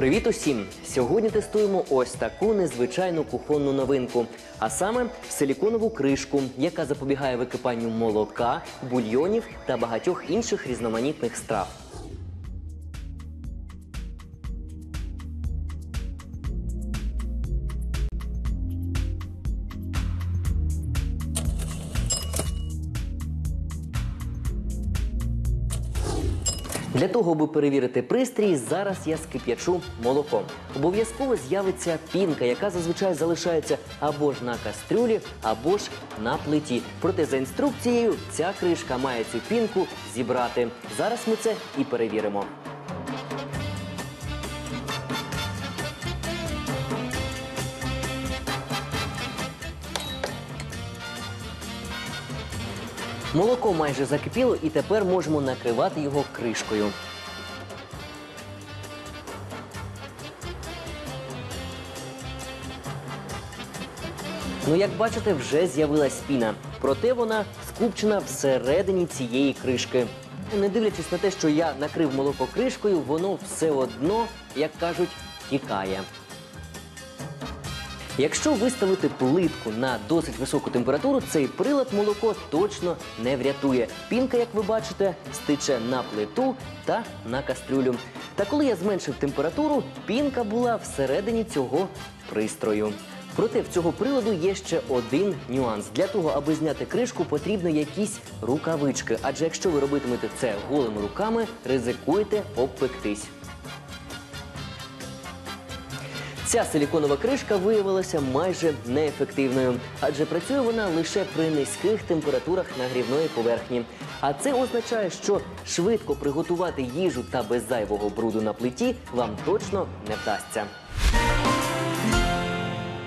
Привіт усім! Сьогодні тестуємо ось таку незвичайну кухонну новинку, а саме силіконову кришку, яка запобігає википанню молока, бульйонів та багатьох інших різноманітних страв. Для того, аби перевірити пристрій, зараз я скип'ячу молоком. Обов'язково з'явиться пінка, яка зазвичай залишається або ж на кастрюлі, або ж на плиті. Проте за інструкцією ця кришка має цю пінку зібрати. Зараз ми це і перевіримо. Молоко майже закипіло і тепер можемо накривати його кришкою. Ну, як бачите, вже з'явилась піна. Проте вона скупчена всередині цієї кришки. Не дивлячись на те, що я накрив молоко кришкою, воно все одно, як кажуть, тікає. Якщо виставити плитку на досить високу температуру, цей прилад молоко точно не врятує. Пінка, як ви бачите, стиче на плиту та на кастрюлю. Та коли я зменшив температуру, пінка була всередині цього пристрою. Проте в цього приладу є ще один нюанс. Для того, аби зняти кришку, потрібно якісь рукавички. Адже якщо ви робитимете це голими руками, ризикуєте обпектись. Ця силіконова кришка виявилася майже неефективною, адже працює вона лише при низьких температурах нагрівної поверхні. А це означає, що швидко приготувати їжу та без зайвого бруду на плиті вам точно не вдасться.